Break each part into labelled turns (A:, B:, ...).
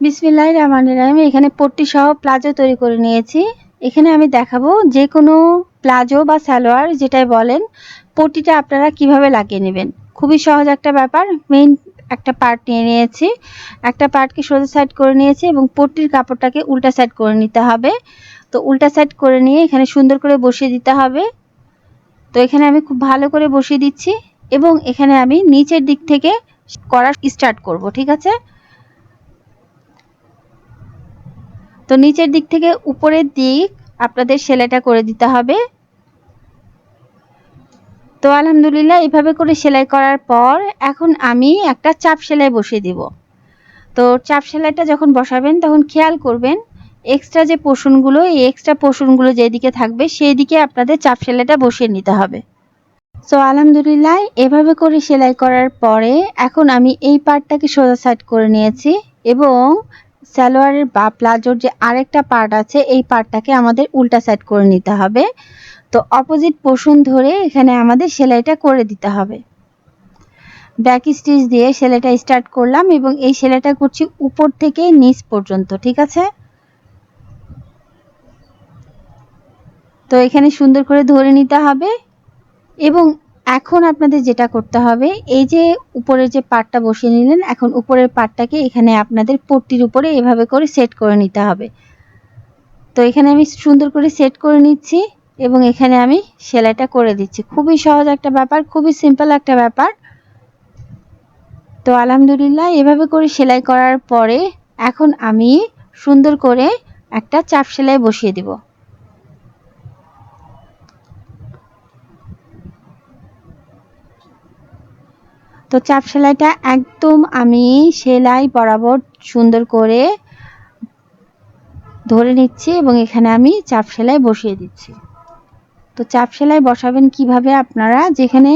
A: বিসমিল্লাহ রহমান রহিম, এখানে পট্টি সহ প্লাজো তৈরি করে নিয়েছি। এখানে আমি দেখাবো যে কোনো প্লাজো বা সালোয়ার যেটাই বলেন, পট্টিটা আপনারা কীভাবে লাগিয়ে নেবেন। খুবই সহজ একটা ব্যাপার মেইন একটা পার্ট নিয়ে নিয়েছি। একটা পার্টকে সোজা সাইড করে নিয়েছি এবং পট্টির কাপড়টাকে উল্টা সাইড করে নিতে হবে। তো উল্টা সাইড করে নিয়ে এখানে সুন্দর করে বসিয়ে দিতে হবে। তো এখানে আমি খুব ভালো করে বসিয়ে দিচ্ছি এবং এখানে আমি নিচের দিক থেকে করা স্টার্ট করব, ঠিক আছে? তো নিচের দিক থেকে উপরের দিক আপনাদের সেলাইটা করে দিতে হবে। তো আলহামদুলিল্লাহ এভাবে করে সেলাই করার পর এখন আমি একটা চাপ সেলাই বসিয়ে দিব। তো চাপ সেলাইটা যখন বসাবেন তখন খেয়াল করবেন এক্সট্রা যে পোষণগুলো, এই এক্সট্রা পোষণগুলো যেদিকে থাকবে সেই দিকে আপনাদের চাপ সেলাইটা বসিয়ে নিতে হবে। সো আলহামদুলিল্লাহ এভাবে করে সেলাই করার পরে এখন আমি এই পার্টটাকে সোজা সাইড করে নিয়েছি এবং সালোয়ারের বা প্লাজোর যে আরেকটা পার্ট আছে, এই পার্টটাকে আমাদের উল্টা সাইড করে নিতে হবে। তো অপোজিট পোষণ ধরে এখানে আমাদের সেলাইটা করে দিতে হবে। ব্যাক স্টিচ দিয়ে সেলাইটা স্টার্ট করলাম এবং এই সেলাইটা করছি উপর থেকে নিচ পর্যন্ত, ঠিক আছে? তো এখানে সুন্দর করে ধরে নিতে হবে এবং এখন আপনাদের যেটা করতে হবে, এই যে উপরের যে পাটটা বসিয়ে নিলেন, এখন উপরের পাটটাকে এখানে আপনাদের পট্টির উপরে এভাবে করে সেট করে নিতে হবে। তো এখানে আমি সুন্দর করে সেট করে নিচ্ছি এবং এখানে আমি সেলাইটা করে দিচ্ছি। খুবই সহজ একটা ব্যাপার, খুবই সিম্পল একটা ব্যাপার। তো আলহামদুলিল্লাহ, এভাবে করে সেলাই করার পরে এখন আমি সুন্দর করে একটা চাপ সেলাই বসিয়ে দিব। তো চাপ সেলাইটা একদম আমি সেলাই বরাবর সুন্দর করে ধরে নিচ্ছি এবং এখানে আমি চাপ সেলাই বসিয়ে দিচ্ছি। তো চাপ সেলাই বসাবেন কীভাবে আপনারা? যেখানে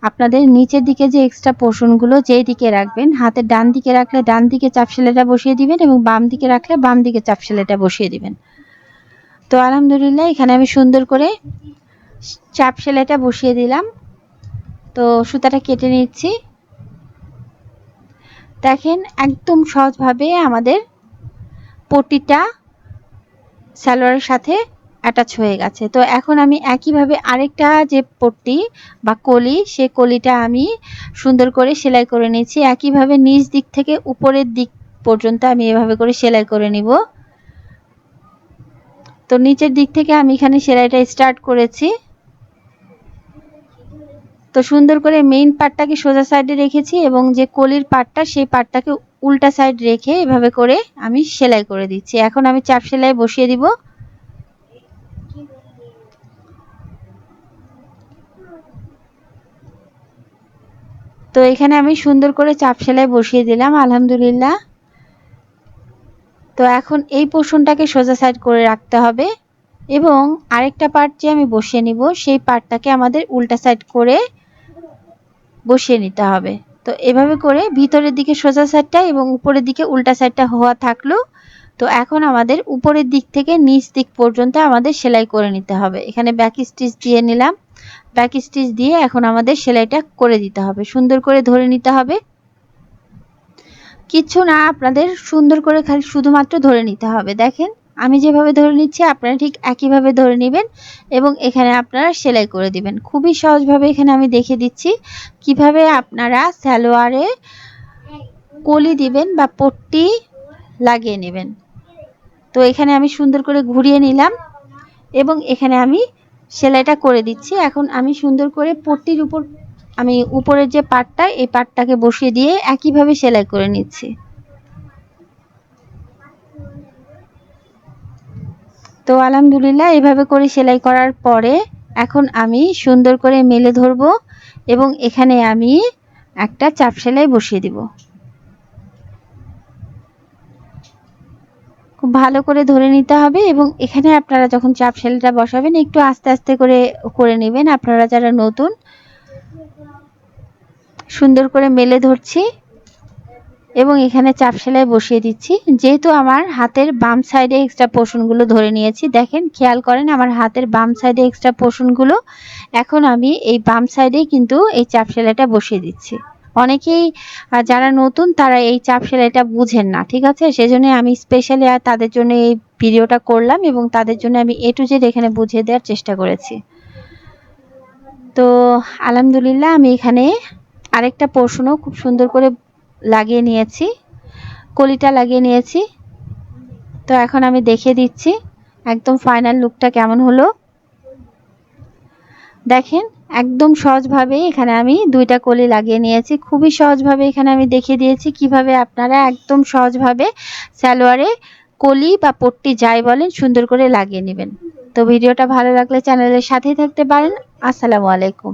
A: আপনাদের নিচের দিকে যে এক্সট্রা পোর্শনগুলো যেই দিকে রাখবেন, হাতের ডান দিকে রাখলে ডান দিকে চাপ সেলাইটা বসিয়ে দিবেন এবং বাম দিকে রাখলে বাম দিকে চাপ সেলাইটা বসিয়ে দিবেন। তো আলহামদুলিল্লাহ এখানে আমি সুন্দর করে চাপ সেলাইটা বসিয়ে দিলাম। তো সুতাটা কেটে নিচ্ছি। দেখেন, একদম সহজভাবে আমাদের পটিটা সালোয়ারের সাথে অ্যাটাচ হয়ে গেছে। তো এখন আমি একইভাবে আরেকটা যে পট্টি বা কলি, সে কলিটা আমি সুন্দর করে সেলাই করে নিয়েছি। একইভাবে নিচ দিক থেকে উপরের দিক পর্যন্ত আমি এভাবে করে সেলাই করে নিব। তো নিচের দিক থেকে আমি এখানে সেলাইটা স্টার্ট করেছি। তো সুন্দর করে মেইন পার্টটাকে সোজা সাইডে রেখেছি এবং যে কলির পার্টটা সেই পার্টটাকে উল্টা সাইড রেখে এভাবে করে আমি সেলাই করে দিচ্ছি। এখন আমি চাপ সেলাই বসিয়ে দিব। তো এখানে আমি সুন্দর করে চাপ সেলাই বসিয়ে দিলাম, আলহামদুলিল্লাহ। তো এখন এই পোর্শনটাকে সোজা সাইড করে রাখতে হবে এবং আরেকটা পার্ট যে আমি বসিয়ে নিব, সেই পার্টটাকে আমাদের উল্টা সাইড করে বসিয়ে নিতে হবে। তো এভাবে করে ভিতরের দিকে সোজা সাইডটা এবং উপরের দিকে উল্টা সাইডটা হওয়া থাকল। তো এখন আমাদের উপরের দিক থেকে নিচ দিক পর্যন্ত আমাদের সেলাই করে নিতে হবে। এখানে ব্যাক স্টিচ দিয়ে নিলাম। ব্যাক স্টিচ দিয়ে এখন আমাদের সেলাইটা করে দিতে হবে। সুন্দর করে ধরে নিতে হবে। কিছু না, আপনাদের সুন্দর করে খালি শুধুমাত্র ধরে নিতে হবে। দেখেন আমি যেভাবে ধরে নিচ্ছি, আপনারা ঠিক একইভাবে ধরে নেবেন এবং এখানে আপনারা সেলাই করে দিবেন। খুবই সহজভাবে এখানে আমি দেখে দিচ্ছি কীভাবে আপনারা সালোয়ারে কলি দিবেন বা পট্টি লাগিয়ে নেবেন। তো এখানে আমি সুন্দর করে ঘুরিয়ে নিলাম এবং এখানে আমি সেলাইটা করে দিচ্ছি। এখন আমি সুন্দর করে পট্টির উপর, আমি উপরের যে পাটটা, এই পাটটাকে বসিয়ে দিয়ে একইভাবে সেলাই করে নিচ্ছি। তো আলহামদুলিল্লাহ, এভাবে করে সেলাই করার পরে এখন আমি সুন্দর করে মেলে ধরব এবং এখানে আমি একটা চাপ সেলাই বসিয়ে দিব। খুব ভালো করে ধরে নিতে হবে এবং এখানে আপনারা যখন চাপ সেলাইটা বসাবেন, একটু আস্তে আস্তে করে করে নেবেন। আপনারা যারা নতুন, সুন্দর করে মেলে ধরছি। এবং এখানে চাপ সেলাই বসিয়ে দিচ্ছি। যেহেতু আমার হাতের বাম সাইডে এক্সট্রা পোর্শনগুলো ধরে নিয়েছি, দেখেন, খেয়াল করেন আমার হাতের বাম সাইডে এক্সট্রা পোর্শনগুলো এখন আমি এই বাম সাইডে কিন্তু এই চাপ সেলাইটা বসিয়ে দিচ্ছি। অনেকেই যারা নতুন, তারা এই চাপ সেলাইটা বুঝেন না, ঠিক আছে? সেজন্য আমি স্পেশালি আর তাদের জন্য এই ভিডিওটা করলাম এবং তাদের জন্য আমি এ টু জেড এখানে বুঝিয়ে দেওয়ার চেষ্টা করেছি। তো, আলহামদুলিল্লাহ, আমি এখানে আরেকটা পোর্শনও খুব সুন্দর করে লাগিয়ে নিয়েছি, কলিটা লাগিয়ে নিয়েছি। তো এখন আমি দেখিয়ে দিচ্ছি একদম ফাইনাল লুকটা কেমন হলো। দেখেন, একদম সহজভাবে এখানে আমি দুইটা কলি লাগিয়ে নিয়েছি। খুবই সহজভাবে এখানে আমি দেখিয়ে দিয়েছি কীভাবে আপনারা একদম সহজভাবে সালোয়ারে কলি বা পট্টি যাই বলেন সুন্দর করে লাগিয়ে নেবেন। তো ভিডিওটা ভালো লাগলে চ্যানেলের সাথেই থাকতে পারেন। আসসালামু আলাইকুম।